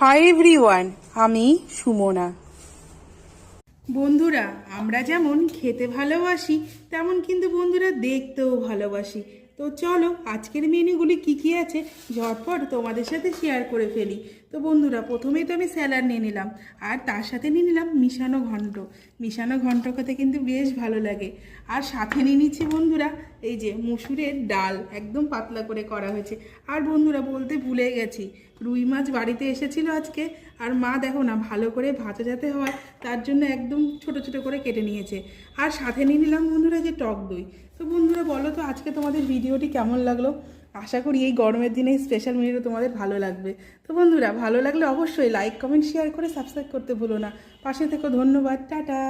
Hi everyone আমি সুমনা। বন্ধুরা আমরা যেমন খেতে ভালোবাসি তেমন কিন্তু বন্ধুরা দেখতেও ভালোবাসি। তো চলো, আজকের মেনুগুলি কি কি আছে ঝটপট তোমাদের সাথে শেয়ার করে ফেলি। তো বন্ধুরা, প্রথমেই তো আমি স্যালাড নিয়ে নিলাম, আর তার সাথে নিয়ে নিলাম মিশানো ঘন্ট। মিশানো ঘন্ট খেতে কিন্তু বেশ ভালো লাগে। আর সাথে নিয়ে নিচ্ছি বন্ধুরা, এই যে মুসুরের ডাল, একদম পাতলা করে করা হয়েছে। আর বন্ধুরা, বলতে ভুলে গেছি, রুই মাছ বাড়িতে এসেছিল আজকে, আর মা দেখো না, ভালো করে ভাজা যাতে হয়, তার জন্য একদম ছোট ছোট করে কেটে নিয়েছে। আর সাথে নিয়ে নিলাম বন্ধুরা যে টক দই। তো বন্ধুরা, বলো তো, আজকে তোমাদের ভিডিওটি কেমন লাগল? আশা করি এই গরমের দিনে স্পেশাল মিনিটও তোমাদের ভালো লাগবে। তো বন্ধুরা, ভালো লাগলে অবশ্যই লাইক কমেন্ট শেয়ার করে সাবস্ক্রাইব করতে ভুলো না। পাশে থেকো, ধন্যবাদ, টাটা।